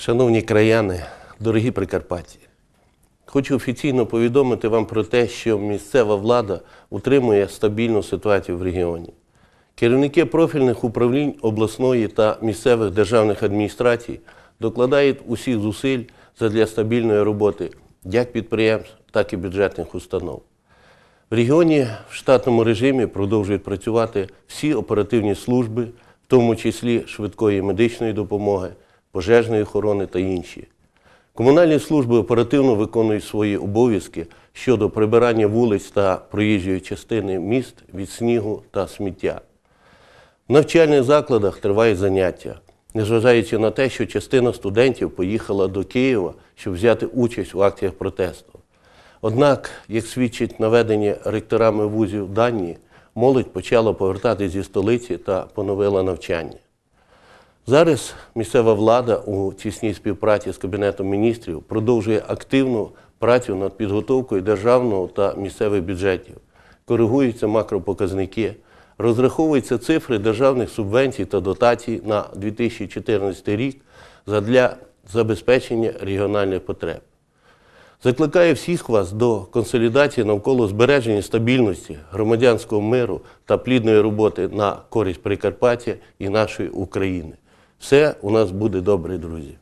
Шановні краяни, дорогі Прикарпатті, хочу офіційно повідомити вам про те, що місцева влада утримує стабільну ситуацію в регіоні. Керівники профільних управлінь обласної та місцевих державних адміністрацій докладають усіх зусиль задля стабільної роботи як підприємств, так і бюджетних установ. В регіоні в штатному режимі продовжують працювати всі оперативні служби, в тому числі швидкої медичної допомоги, пожежної охорони та інші. Комунальні служби оперативно виконують свої обов'язки щодо прибирання вулиць та проїжджої частини міст від снігу та сміття. В навчальних закладах тривають заняття, незважаючи на те, що частина студентів поїхала до Києва, щоб взяти участь у акціях протесту. Однак, як свідчить наведені ректорами вузів дані, молодь почала повертатися зі столиці та поновила навчання. Зараз місцева влада у тісній співпраці з Кабінетом міністрів продовжує активну працю над підготовкою державного та місцевих бюджетів, коригуються макропоказники, розраховуються цифри державних субвенцій та дотацій на 2014 рік задля забезпечення регіональних потреб. Закликаю всіх вас до консолідації навколо збереження стабільності, громадянського миру та плідної роботи на користь Прикарпаття і нашої України. Все у нас буде добре, друзі.